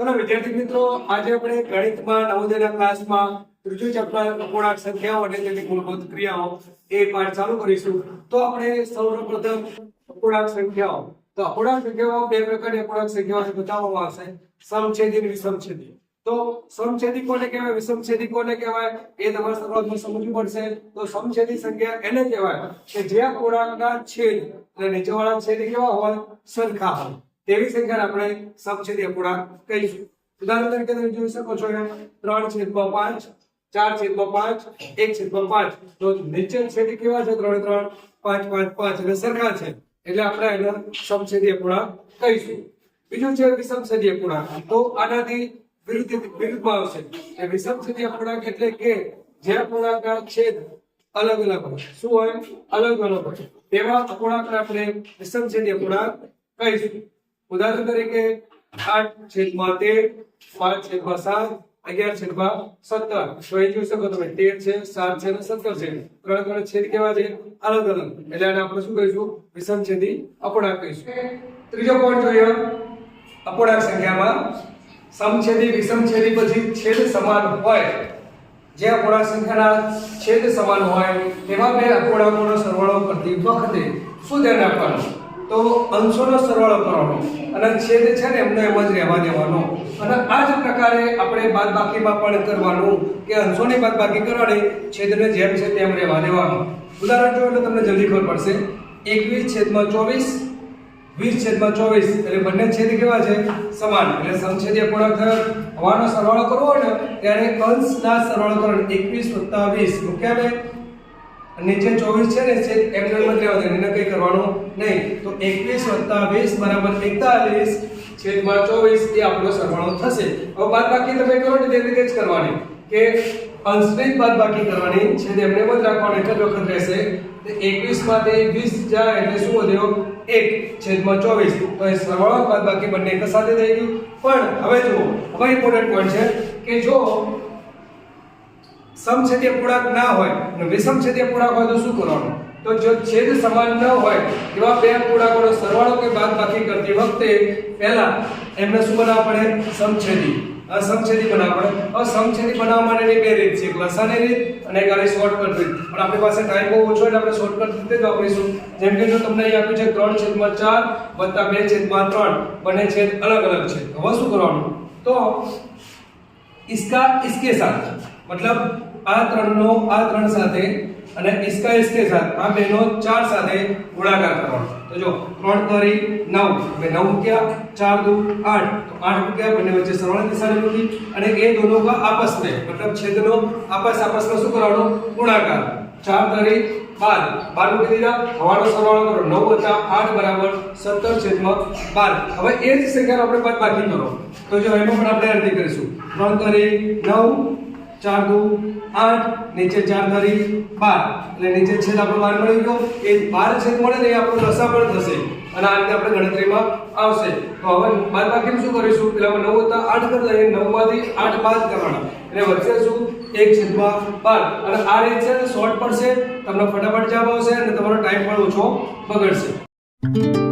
ચલો વિદ્યાર્થી મિત્રો, આજે આપણે ગણિતમાં, નવોદયના ક્લાસમાં ત્રીજું ચેપ્ટર અપૂર્ણાંક સંખ્યાઓ અને તેની મૂળભૂત ક્રિયાઓ એ પાઠ ચાલુ કરીશું. તો આપણે સૌપ્રથમ અપૂર્ણાંક સંખ્યાઓ. તો અપૂર્ણાંક સંખ્યાઓ બે પ્રકારની અપૂર્ણાંક સંખ્યાઓ બતાવવામાં આવશે. સમછેદી અને વિષમછેદી તો સમછેદી કોને કહેવાય? વિષમછેદી કોને કહેવાય? એ તમારે શરૂઆતમાં સમજવું પડશે. તો સમછેદી સંખ્યા એને કહેવાય કે જે અપૂર્ણાંકના છેદ અને નીચેવાળા છેદ કેવા હોય? સરખા હોય. તેવી સંખ્યાને આપણે સમછેદી અપૂર્ણાંક કહીશું. ઉદાહરણ તરીકે તમે જોઈ શકો છો અહીંયા ત્રણ છેદમાં પાંચ, ચાર છેદમાં પાંચ, એક છેદમાં પાંચ. તો નીચે છેદી કેવા છે? ત્રણે ત્રણ, પાંચ પાંચ પાંચ. એટલે સરખા છે. એટલે આપણે એને સમછેદી અપૂર્ણાંક કહીશું. બીજું છે વિષમછેદી અપૂર્ણાંક તો આનાથી વિરુદ્ધ વિરુદ્ધમાં આવશે. એ વિષમછેદી અપૂર્ણાંક એટલે કે જે અપૂર્ણાંકના છેદ અલગ અલગ હોય. શું હોય? અલગ અલગ હોય. તેવા અપૂર્ણાંકને આપણે વિષમછેદી અપૂર્ણાંક કહીશું. ઉદાહરણ તરીકે આઠ છેદમાં તેર, પાંચ છેદમાં સાત, અગિયાર છેદમાં સત્તર. તો જોઈ શકો તમે, તેર છે, સાત છે અને સત્તર છે. ત્રણ ત્રણ છેદ કેવા છે? અલગ અલગ. એટલે આને આપણે શું કહીશું? વિષમછેદી અપૂર્ણાંક કહીશું. ત્રીજો પોઈન્ટ જોઈએ. અપૂર્ણાંક સંખ્યામાં સમછેદી વિષમછેદી પછી છેદ સમાન હોય. જે અપૂર્ણાંક સંખ્યાના છેદ સમાન હોય તેવા બે અપૂર્ણાંકોનો સરવાળો કરતી વખતે શું ધ્યાન રાખવાનું? તો અંશોનો સરવાળો કરવાનો. અને છેદ છે ને એમને એમ જ રહેવા દેવાનો. અને આ જ પ્રકારે આપણે બાદબાકીમાં પણ કરવાનું કે અંશોની બાદબાકી કરવાની, છેદને જેમ છે તેમ રહેવા દેવાનું. ઉદાહરણ જો એટલે તમને જલ્દી ખબર પડશે. એકવીસ છેદમાં ચોવીસ, વીસ છેદમાં ચોવીસ, એટલે બંને છેદ કેવા છે? સમાન. એટલે સમછેદી અપૂર્ણાંક થયો. હવાનો સરવાળો કરવો હોય ને, ત્યારે અંશના સરવાળો કરવાનો. એકવીસ વત્તા વીસ. મૂક્યા નીચે ચોવીસ છે ને એમને એમ જ રહેવા એને કંઈ કરવાનું નહીં. તો એકવીસ વત્તા વીસ બરાબર એકતાલીસ છેદમાં ચોવીસ એ આપણો સરવાળો થશે. હવે બાદબાકી તમે કરો ને તે રીતે જ કરવાની. કે અંશની જ બાદબાકી કરવાની છેદ એમને એમ રાખવાનું, એક જ વખત રહેશે. એકવીસમાંથી વીસ જાય એટલે શું વધ્યો એક છેદમાં ચોવીસ. તો એ સરવાળો બાદબાકી બંને એક સાથે થઈ ગયું. પણ હવે જુઓ, હવે ઇમ્પોર્ટન્ટ પોઈન્ટ છે કે જો સમછેદીય પૂર્ણાંક ના હોય અને વિષમછેદીય પૂર્ણાંક હોય તો શું કરવાનું? તો જો છેદ સમાન ન હોય, એવા બે પૂર્ણાંકોનો સરવાળો કે બાદબાકી કરતી વખતે પહેલા એમને શું બનાવવા પડે? સમછેદી અસમછેદી બનાવવા પડે. હવે સમછેદી બનાવવા માટેની બે રીત છે. એક લસાની રીત અને એક આની શોર્ટકટ રીત. પણ આપણી પાસે ટાઈમ બહુ ઓછો એટલે આપણે શોર્ટકટ રીતે જ વાપરીશું. જેમ કે જો તમને અહીં આપ્યું છે ત્રણ છેદમાં ચાર વત્તા બે છેદમાં ત્રણ. બંને છેદ અલગ અલગ છે. હવે શું કરવાનું? તો ઇસકા ઇસકે સાથ. मतलब આ ત્રણનો આ ત્રણ સાથે અને इसका इसके साथ આ બેનો ચાર સાથે ગુણાકાર કરવાનો તો જો ત્રણ તરી નવ બે નવ મૂક્યા ચાર દુ આઠ તો આઠ મૂક્યા બંને વચ્ચે સરવાળા નિશાની મૂકી અને એ દોનો કા આપસ में मतलब છેદનો આપસ આપસમાં શું કરવાનો ગુણાકાર ચાર તરી બાર બાર મૂકી દીધા હવાનો સરવાળો કરો નવ વત્તા આઠ બરાબર સત્તર છેદમાં બાર હવે એ જ સંખ્યાનો આપણે બાદ બાકી કરો તો જો એમાં પણ આપણે અરજી કરીશું ત્રણ તરી નવ ચાર દુ આઠ, નીચે ચાર ધરી, બાર. એટલે નીચે છેદ આપણો બાર મળી ગયો. એ બાર છેદ મળે ને એ આપણો રસા પણ થશે. અને આ રીતે આપણે ગણતરીમાં આવશે. તો હવે બાર બાકી શું કરીશું? પેલા નવ હતા આઠ કરતા એ નવમાંથી આઠ બાદ કરવાના. એટલે વચ્ચે શું? એક છેદમાં બાર. અને આ રીત છે શોર્ટ પડશે. તમને ફટાફટ જવાબ આવશે અને તમારો ટાઈમ પણ ઓછો બગડશે.